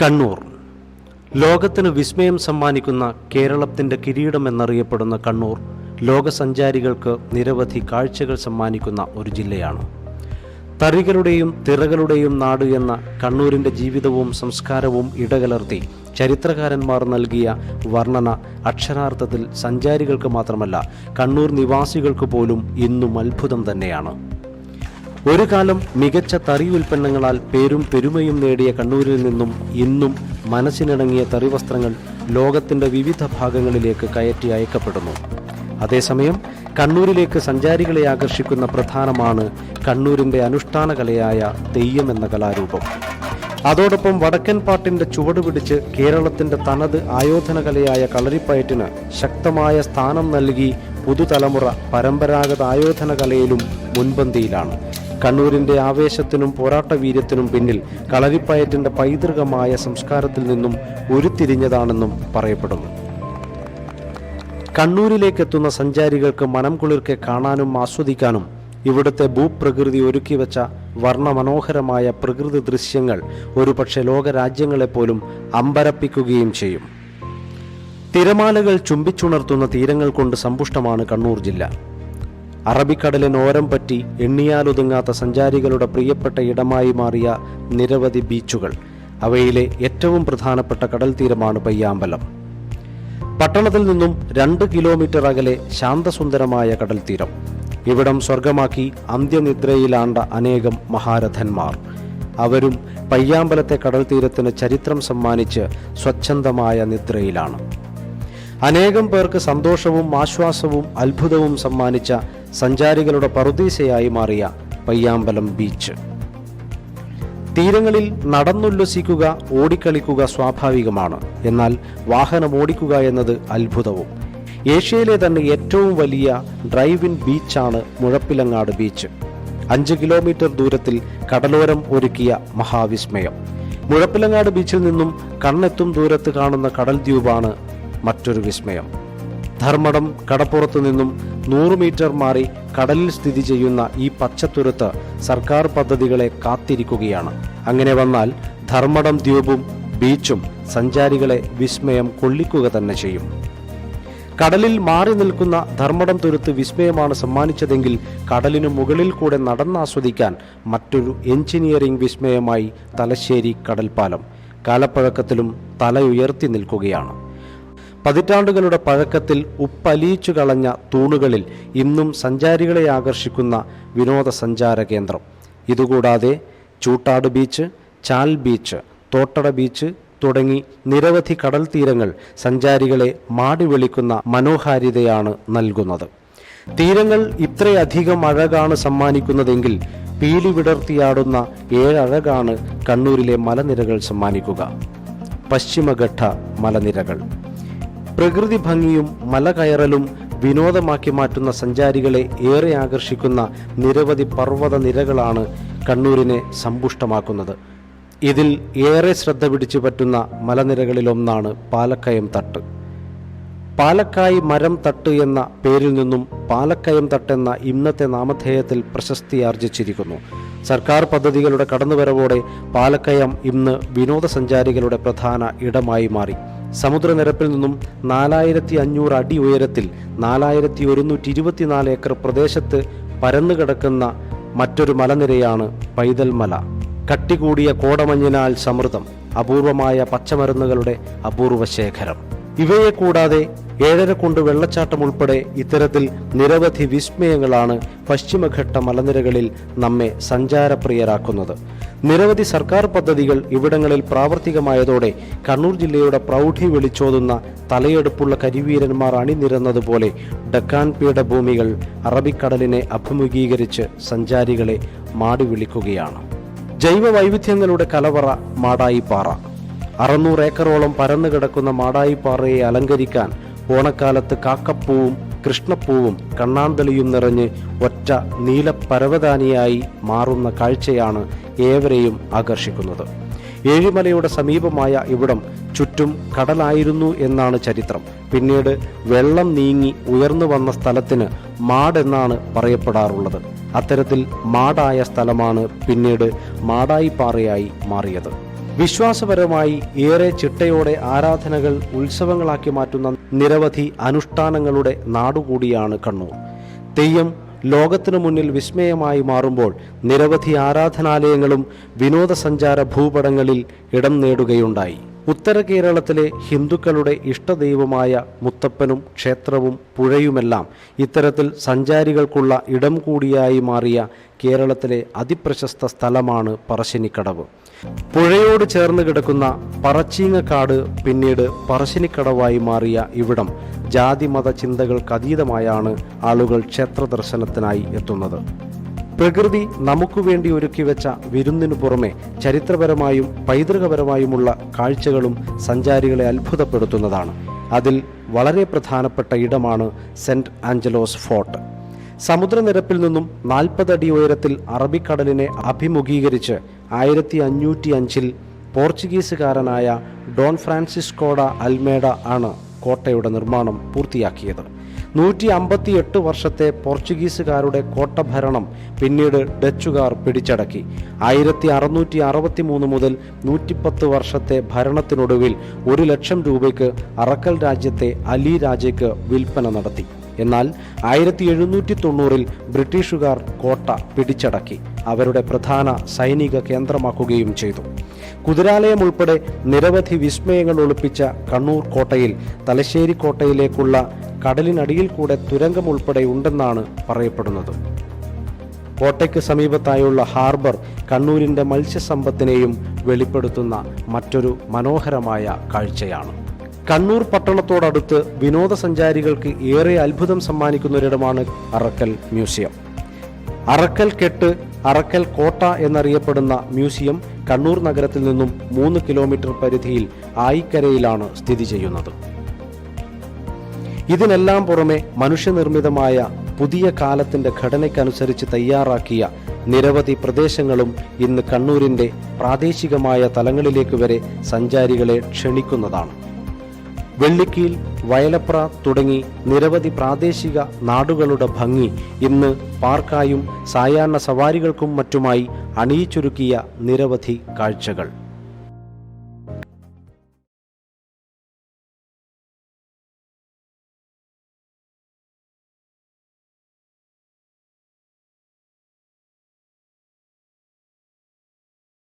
കണ്ണൂർ. ലോകത്തിന് വിസ്മയം സമ്മാനിക്കുന്ന കേരളത്തിന്റെ കിരീടം എന്നറിയപ്പെടുന്ന കണ്ണൂർ ലോകസഞ്ചാരികൾക്ക് നിരവധി കാഴ്ചകൾ സമ്മാനിക്കുന്ന ഒരു ജില്ലയാണ്. തറികളുടെയും തിറകളുടെയും നാട് എന്ന കണ്ണൂരിന്റെ ജീവിതവും സംസ്കാരവും ഇടകലർത്തി ചരിത്രകാരന്മാർ നൽകിയ വർണന അക്ഷരാർത്ഥത്തിൽ സഞ്ചാരികൾക്ക് മാത്രമല്ല കണ്ണൂർ നിവാസികൾക്ക് പോലും ഇന്നും അത്ഭുതം തന്നെയാണ്. ഒരു കാലം മികച്ച തറി ഉൽപ്പന്നങ്ങളാൽ പേരും പെരുമയും നേടിയ കണ്ണൂരിൽ നിന്നും ഇന്നും മനസ്സിനിണങ്ങിയ തറി വസ്ത്രങ്ങൾ ലോകത്തിന്റെ വിവിധ ഭാഗങ്ങളിലേക്ക് കയറ്റി അയക്കപ്പെടുന്നു. അതേസമയം കണ്ണൂരിലേക്ക് സഞ്ചാരികളെ ആകർഷിക്കുന്ന പ്രധാനമാണ് കണ്ണൂരിന്റെ അനുഷ്ഠാന കലയായ തെയ്യം എന്ന കലാരൂപം. അതോടൊപ്പം വടക്കൻ പാട്ടിന്റെ ചുവട് പിടിച്ച് കേരളത്തിന്റെ തനത് ആയോധന കലയായ കളരിപ്പയറ്റിന് ശക്തമായ സ്ഥാനം നൽകി പുതുതലമുറ പരമ്പരാഗത ആയോധന കലയിലും മുൻപന്തിയിലാണ്. കണ്ണൂരിന്റെ ആവേശത്തിനും പോരാട്ട വീര്യത്തിനും പിന്നിൽ കളരിപ്പയറ്റിന്റെ പൈതൃകമായ സംസ്കാരത്തിൽ നിന്നും ഉരുത്തിരിഞ്ഞതാണെന്നും പറയപ്പെടുന്നു. കണ്ണൂരിലേക്കെത്തുന്ന സഞ്ചാരികൾക്ക് മനം കുളിർക്കെ കാണാനും ആസ്വദിക്കാനും ഇവിടുത്തെ ഭൂപ്രകൃതി ഒരുക്കി വെച്ച വർണമനോഹരമായ പ്രകൃതി ദൃശ്യങ്ങൾ ഒരുപക്ഷെ ലോകരാജ്യങ്ങളെപ്പോലും അമ്പരപ്പിക്കുകയും ചെയ്യും. തിരമാലകൾ ചുംബിച്ചുണർത്തുന്ന തീരങ്ങൾ കൊണ്ട് സമ്പുഷ്ടമാണ് കണ്ണൂർ ജില്ല. അറബിക്കടലിനോരം പറ്റി എണ്ണിയാലൊതുങ്ങാത്ത സഞ്ചാരികളുടെ പ്രിയപ്പെട്ട ഇടമായി മാറിയ നിരവധി ബീച്ചുകൾ. അവയിലെ ഏറ്റവും പ്രധാനപ്പെട്ട കടൽ തീരമാണ് പയ്യാമ്പലം. പട്ടണത്തിൽ നിന്നും രണ്ട് കിലോമീറ്റർ അകലെ ശാന്തസുന്ദരമായ കടൽ തീരം. ഇവിടം സ്വർഗമാക്കി അന്ത്യനിദ്രയിലാണ്ട അനേകം മഹാരഥന്മാർ. അവരും പയ്യാമ്പലത്തെ കടൽ തീരത്തിന് ചരിത്രം സമ്മാനിച്ച് സ്വച്ഛന്തമായ നിദ്രയിലാണ്. അനേകം പേർക്ക് സന്തോഷവും ആശ്വാസവും അത്ഭുതവും സമ്മാനിച്ച സഞ്ചാരികളുടെ പറുദീസയായി മാറിയ പയ്യാമ്പലം ബീച്ച്. തീരങ്ങളിൽ നടന്നുല്ലസിക്കുക ഓടിക്കളിക്കുക സ്വാഭാവികമാണ്. എന്നാൽ വാഹനം ഓടിക്കുക എന്നത് അത്ഭുതവും. ഏഷ്യയിലെ തന്നെ ഏറ്റവും വലിയ ഡ്രൈവ് ഇൻ ബീച്ചാണ് മുഴപ്പിലങ്ങാട് ബീച്ച്. അഞ്ച് കിലോമീറ്റർ ദൂരത്തിൽ കടലോരം ഒരുക്കിയ മഹാവിസ്മയം. മുഴപ്പിലങ്ങാട് ബീച്ചിൽ നിന്നും കണ്ണെത്തും ദൂരത്ത് കാണുന്ന കടൽ ദ്വീപാണ് മറ്റൊരു വിസ്മയം. ധർമ്മടം കടപ്പുറത്തു നിന്നും നൂറ് മീറ്റർ മാറി കടലിൽ സ്ഥിതി ചെയ്യുന്ന ഈ പച്ചത്തുരുത്ത് സർക്കാർ പദ്ധതികളെ കാത്തിരിക്കുകയാണ്. അങ്ങനെ വന്നാൽ ധർമ്മടം ദ്വീപും ബീച്ചും സഞ്ചാരികളെ വിസ്മയം കൊള്ളിക്കുക തന്നെ ചെയ്യും. കടലിൽ മാറി നിൽക്കുന്ന ധർമ്മടം തുരുത്ത് വിസ്മയമാണ് സമ്മാനിച്ചതെങ്കിൽ കടലിനു മുകളിൽ കൂടെ നടന്നാസ്വദിക്കാൻ മറ്റൊരു എഞ്ചിനീയറിംഗ് വിസ്മയമായി തലശ്ശേരി കടൽപ്പാലം. കാലപ്പഴക്കത്തിലും തലയുയർത്തി നിൽക്കുകയാണ്. പതിറ്റാണ്ടുകളുടെ പഴക്കത്തിൽ ഉപ്പലിയിച്ചു കളഞ്ഞ തൂണുകളിൽ ഇന്നും സഞ്ചാരികളെ ആകർഷിക്കുന്ന വിനോദസഞ്ചാര കേന്ദ്രം. ഇതുകൂടാതെ Choottad beach Chal beach Thottada beach തുടങ്ങി നിരവധി കടൽ തീരങ്ങൾ സഞ്ചാരികളെ മാടി വിളിക്കുന്ന മനോഹാരിതയാണ് നൽകുന്നത്. തീരങ്ങൾ ഇത്രയധികം അഴകാണ് സമ്മാനിക്കുന്നതെങ്കിൽ പീലി വിടർത്തിയാടുന്ന ഏഴഴകാണ് കണ്ണൂരിലെ മലനിരകൾ സമ്മാനിക്കുക. പശ്ചിമഘട്ട മലനിരകൾ. പ്രകൃതി ഭംഗിയും മലകയറലും വിനോദമാക്കി മാറ്റുന്ന സഞ്ചാരികളെ ഏറെ ആകർഷിക്കുന്ന നിരവധി പർവത നിരകളാണ് കണ്ണൂരിനെ സമ്പുഷ്ടമാക്കുന്നത്. ഇതിൽ ഏറെ ശ്രദ്ധ പിടിച്ചു പറ്റുന്ന മലനിരകളിലൊന്നാണ് പാലക്കയം തട്ട്. പാലക്കായ് മരം തട്ട് എന്ന പേരിൽ നിന്നും പാലക്കയം തട്ടെന്ന ഇന്നത്തെ നാമധേയത്തിൽ പ്രശസ്തി ആർജിച്ചിരിക്കുന്നു. സർക്കാർ പദ്ധതികളുടെ കടന്നുവരവോടെ പാലക്കയം ഇന്ന് വിനോദസഞ്ചാരികളുടെ പ്രധാന ഇടമായി മാറി. സമുദ്രനിരപ്പിൽ നിന്നും നാലായിരത്തി അഞ്ഞൂറ് അടി ഉയരത്തിൽ നാലായിരത്തി ഒരുന്നൂറ്റി ഇരുപത്തിനാല് ഏക്കർ പ്രദേശത്ത് പരന്നുകിടക്കുന്ന മറ്റൊരു മലനിരയാണ് പൈതൽ മല. കട്ടികൂടിയ കോടമഞ്ഞിനാൽ സമൃദ്ധം അപൂർവമായ പച്ചമരുന്നുകളുടെ അപൂർവ ശേഖരം ഇവയെ കൂടാതെ ഏഴരക്കുണ്ട് വെള്ളച്ചാട്ടം ഉൾപ്പെടെ ഇത്തരത്തിൽ നിരവധി വിസ്മയങ്ങളാണ് പശ്ചിമഘട്ട മലനിരകളിൽ നമ്മെ സഞ്ചാരപ്രിയരാക്കുന്നത്. നിരവധി സർക്കാർ പദ്ധതികൾ ഇവിടങ്ങളിൽ പ്രാവർത്തികമായതോടെ കണ്ണൂർ ജില്ലയുടെ പ്രൗഢി വിളിച്ചോതുന്ന തലയെടുപ്പുള്ള കരിവീരന്മാർ അണിനിരന്നതുപോലെ ഡക്കാൻ പീഠഭൂമികൾ അറബിക്കടലിനെ അഭിമുഖീകരിച്ച് സഞ്ചാരികളെ മാടി വിളിക്കുകയാണ് ജൈവ വൈവിധ്യങ്ങളുടെ കലവറ മാടായിപ്പാറ. അറുന്നൂറ് ഏക്കറോളം പരന്നു കിടക്കുന്ന മാടായിപ്പാറയെ അലങ്കരിക്കാൻ ഓണക്കാലത്ത് കാക്കപ്പൂവും കൃഷ്ണപ്പൂവും കണ്ണാന്തളിയും നിറഞ്ഞ് ഒറ്റ നീലപ്പരവതാനിയായി മാറുന്ന കാഴ്ചയാണ് ഏവരെയും ആകർഷിക്കുന്നത്. ഏഴിമലയുടെ സമീപമായ ഇവിടം ചുറ്റും കടലായിരുന്നു എന്നാണ് ചരിത്രം. പിന്നീട് വെള്ളം നീങ്ങി ഉയർന്നു വന്ന സ്ഥലത്തിന് മാടെന്നാണ് പറയപ്പെടാറുള്ളത്. അത്തരത്തിൽ മാടായ സ്ഥലമാണ് പിന്നീട് മാടായിപ്പാറയായി മാറിയത്. വിശ്വാസപരമായി ഏറെ ചിട്ടയോടെ ആരാധനകൾ ഉത്സവങ്ങളാക്കി മാറ്റുന്ന നിരവധി അനുഷ്ഠാനങ്ങളുടെ നാടുകൂടിയാണ് കണ്ണൂർ. തെയ്യം ലോകത്തിനു മുന്നിൽ വിസ്മയമായി മാറുമ്പോൾ നിരവധി ആരാധനാലയങ്ങളും വിനോദസഞ്ചാര ഭൂപടങ്ങളിൽ ഇടം നേടുകയുണ്ടായി. ഉത്തര കേരളത്തിലെ ഹിന്ദുക്കളുടെ ഇഷ്ടദൈവമായ മുത്തപ്പനും ക്ഷേത്രവും പുഴയുമെല്ലാം ഇത്തരത്തിൽ സഞ്ചാരികൾക്കുള്ള ഇടം കൂടിയായി മാറിയ കേരളത്തിലെ അതിപ്രശസ്ത സ്ഥലമാണ് പറശ്ശിനിക്കടവ്. പുഴയോട് ചേർന്ന് കിടക്കുന്ന പറച്ചീങ്ങക്കാട് പിന്നീട് പറശ്ശിനിക്കടവായി മാറിയ ഇവിടം ജാതിമത ചിന്തകൾക്കതീതമായാണ് ആളുകൾ ക്ഷേത്ര ദർശനത്തിനായി എത്തുന്നത്. പ്രകൃതി നമുക്ക് വേണ്ടി ഒരുക്കി വെച്ച വിരുന്നിനു പുറമെ ചരിത്രപരമായും പൈതൃകപരമായുമുള്ള കാഴ്ചകളും സഞ്ചാരികളെ അത്ഭുതപ്പെടുത്തുന്നതാണ്. അതിൽ വളരെ പ്രധാനപ്പെട്ട ഇടമാണ് സെന്റ് ആഞ്ചലോസ് ഫോർട്ട്. സമുദ്രനിരപ്പിൽ നിന്നും നാൽപ്പതടി ഉയരത്തിൽ അറബിക്കടലിനെ അഭിമുഖീകരിച്ച് ആയിരത്തി അഞ്ഞൂറ്റി അഞ്ചിൽ പോർച്ചുഗീസുകാരനായ ഡോൺ ഫ്രാൻസിസ്കോഡ അൽമേഡ ആണ് കോട്ടയുടെ നിർമ്മാണം പൂർത്തിയാക്കിയത്. നൂറ്റി അമ്പത്തിയെട്ട് വർഷത്തെ പോർച്ചുഗീസുകാരുടെ കോട്ടഭരണം പിന്നീട് ഡച്ചുകാർ പിടിച്ചടക്കി. ആയിരത്തി അറുന്നൂറ്റി അറുപത്തി മൂന്ന് മുതൽ നൂറ്റിപ്പത്ത് വർഷത്തെ ഭരണത്തിനൊടുവിൽ ഒരു ലക്ഷം രൂപയ്ക്ക് അറക്കൽ രാജ്യത്തെ അലി രാജയ്ക്ക് വിൽപ്പന നടത്തി. എന്നാൽ ആയിരത്തി എഴുന്നൂറ്റി തൊണ്ണൂറിൽ ബ്രിട്ടീഷുകാർ കോട്ട പിടിച്ചടക്കി. അവരുടെ പ്രധാന സൈനിക കേന്ദ്രമാക്കുകയും ചെയ്തു. കുതിരാലയം ഉൾപ്പെടെ നിരവധി വിസ്മയങ്ങൾ ഒളിപ്പിച്ച കണ്ണൂർ കോട്ടയിൽ തലശ്ശേരി കോട്ടയിലേക്കുള്ള കടലിനടിയിൽ കൂടെ തുരങ്കം ഉൾപ്പെടെ ഉണ്ടെന്നാണ് പറയപ്പെടുന്നത്. കോട്ടയ്ക്ക് സമീപത്തായുള്ള ഹാർബർ കണ്ണൂരിന്റെ മത്സ്യസമ്പത്തിനെയും വെളിപ്പെടുത്തുന്ന മറ്റൊരു മനോഹരമായ കാഴ്ചയാണ്. കണ്ണൂർ പട്ടണത്തോടടുത്ത് വിനോദസഞ്ചാരികൾക്ക് ഏറെ അത്ഭുതം സമ്മാനിക്കുന്നൊരിടമാണ് അറക്കൽ മ്യൂസിയം. അറക്കൽ കെട്ട് അറക്കൽ കോട്ട എന്നറിയപ്പെടുന്ന മ്യൂസിയം കണ്ണൂർ നഗരത്തിൽ നിന്നും മൂന്ന് കിലോമീറ്റർ പരിധിയിൽ ആയിക്കരയിലാണ് സ്ഥിതി ചെയ്യുന്നത്. ഇതിനെല്ലാം പുറമെ മനുഷ്യനിർമ്മിതമായ പുതിയ കാലത്തിന്റെ ഘടനയ്ക്കനുസരിച്ച് തയ്യാറാക്കിയ നിരവധി പ്രദേശങ്ങളും ഇന്ന് കണ്ണൂരിന്റെ പ്രാദേശികമായ തലങ്ങളിലേക്ക് വരെ സഞ്ചാരികളെ ക്ഷണിക്കുന്നതാണ്. വെള്ളിക്കീൽ വയലപ്ര തുടങ്ങി നിരവധി പ്രാദേശിക നാടുകളുടെ ഭംഗി ഇന്ന് പാർക്കായും സായാഹ്ന സവാരികൾക്കും മറ്റുമായി അണിയിച്ചൊരുക്കിയ നിരവധി കാഴ്ചകൾ.